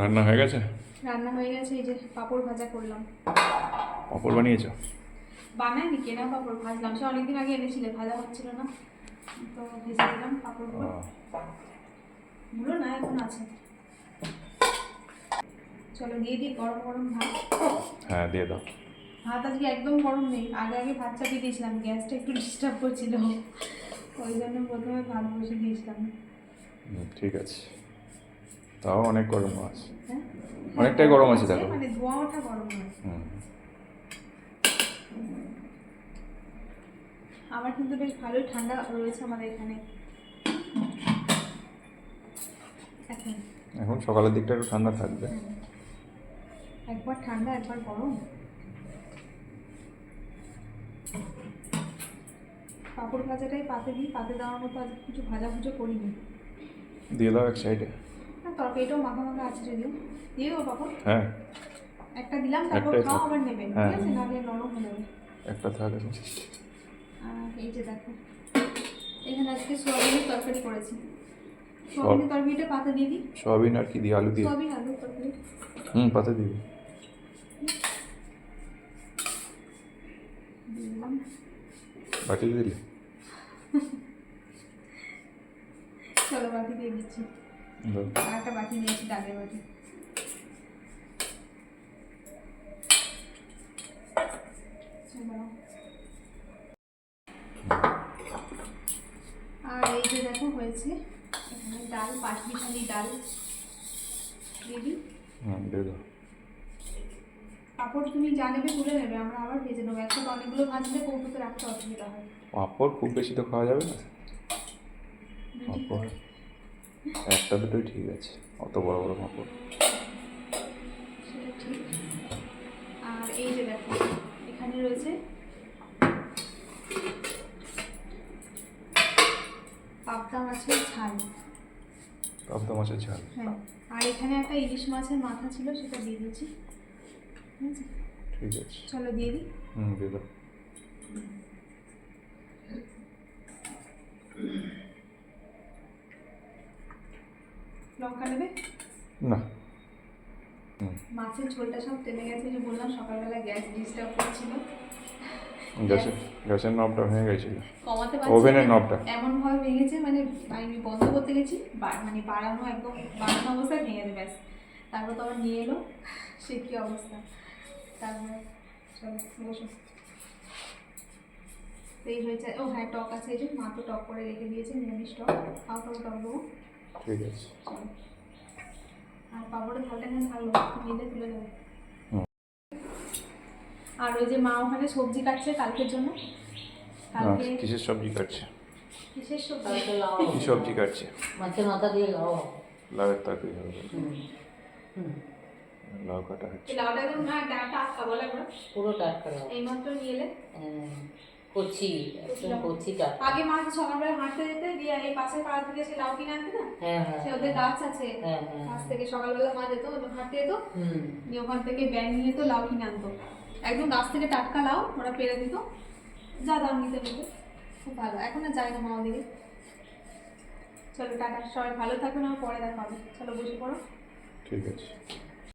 রান্না হয়ে গেছে? রান্না হয়ে গেছে এই যে পাঁপড় ভাজা করলাম। পাপড় বানিয়েছো? বানাইনি কেনা পাঁপড় ভাজলাম। সে অনেকদিন আগে এনেছিলে ভাজা হচ্ছিল না। তো ভেজে দিলাম পাঁপড়গুলো গুলো। না এখন আছে। চলো দিয়ে দিই গরম গরম ভাত। হ্যাঁ দিয়ে দাও। ভাত আজকে একদম গরম নেই। আগে আগে ভাত চাপিয়ে দিয়েছিলাম গ্যাসটা একটু ডিস্টার্ব করছিল। ওই জন্য প্রথমে ভাত বসে দিয়েছিলাম। ঠিক আছে। তাও অনেক গরম আছে। হ্যাঁ? অনেকটাই গরম আছে দেখো। মানে ধোঁয়া ওঠা গরম হুম। আমার কিন্তু বেশ ভালোই ঠান্ডা রয়েছে আমাদের এখানে। এখন। সকালের দিকটা একটু ঠান্ডা থাকবে। একবার ঠান্ডা একবার গরম। পাঁপড় ভাজাটাই পাতে দিই পাতে দেওয়ার মতো আজ কিছু ভাজা ভুজো করিনি। দিয়ে দাও এক সাইডে। তরকারিটাও মাখা মাখা আছে যদিও। দিয়ে দেবো পাপড়। হ্যাঁ। একটা দিলাম তারপর খাও আবার নেবেন ঠিক হ্যাঁ। আছে? নাহলে নরম হয়ে যাবে। একটা থাকে এই যে দেখো এখানে আজকে সোয়াবিনের তরকারি করেছি। সোয়াবিনের তরকারিটা পাতে দিয়ে দিই? সয়াবিন আর কি দিয়ে? আলু দিয়ে? সোয়াবিন আলুর তরকারি। হুম পাতে দিবি দিয়ে দিলাম। বাটি দিলি? চলো বাটি দিয়ে দিচ্ছি। দাও। আর একটা বাটি নিয়েছি ডালের বাটি। আর এই যে দেখো হয়েছে এখানে ডাল পাঁচমিশালি ডাল দাও। পাপড় তুমি যা নেবে তুলে নেবে আমরা আবার ভেজে নেব। একসাথে অনেকগুলো ভাজলে কৌটোতে রাখতে অসুবিধা হয়। পাঁপড় খুব বেশি তো খাওয়া যাবে না? পাঁপড়। একটা দুটোই ঠিক আছে অত বড় বড় ঠিক আর এই যে দেখো এখানে রয়েছে পাবদা মাছের ঝাল। পাবদা মাছের ঝাল। হ্যাঁ আর এখানে একটা ইলিশ মাছের মাথা ছিল সেটা দিয়ে দিয়েছি ঠিক আছে। চলো দিয়ে দিই। হুম দিয়ে দাও। লঙ্কা নেবে? না। মাছের ঝোলটা সব টেনে গেছে যে বললাম সকালবেলা গ্যাস ডিস্টার্ব করছিল। গ্যাসের গ্যাসের নবটা ভেঙে গেছিল। ওভেনের নবটা? এমন ভাবে ভেঙেছে মানে আমি বন্ধ করতে গেছি মানে বাড়ানো একদম বাড়ানো অবস্থায় ভেঙে দেবে। ব্যাস তারপর তো আবার নিয়ে এলো সে কি অবস্থা? তারপর বসো। এই হয়েছে ও হ্যাঁ টক আছে এই যে মা তো টক করে রেখে দিয়েছে নিরামিষ টক। খাও খাও টক দেবো ঠিক আছে। আর এখানে তুলে দেবো ওই যে মা ওখানে সবজি কাটছে কালকের জন্য। কালকে কিসের সবজি কাটছে? কিসের সবজি? কি সবজি কাটছে? মাছের মাথা দিয়ে লাউ লাউয়ের তরকারি হবে। হুম হুম। লাউ কাটা হচ্ছে। লাউটা একদম না ডাটা আটকা বলে পুরো টাটকা এইমাত্র নিয়ে এলে। হ্যাঁ, কচি একদম কচি আগে মা সকালবেলা হাঁটতে যেতে দিয়ে এই পাশের পাড়া থেকে সে লাউ কিনে আনতে না হ্যাঁ হ্যাঁ সে ওদের গাছ আছে। হ্যাঁ হ্যাঁ গাছ থেকে সকালবেলা মা যেত হাঁটতে যেত। হুম। নিয়ে ওখান থেকে ব্যাগ নিয়ে তো লাউ কিনে আনতো। একদম গাছ থেকে টাটকা লাউ ওরা পেরে দিত। যা দাম নিতে নিতে খুব ভালো। এখন আর যায় না মা ওদিকে। চলো টাটা। সবাই ভালো থাকবেন আমার পরে দেখা হবে। চলো বসে পড়ো। ঠিক আছে।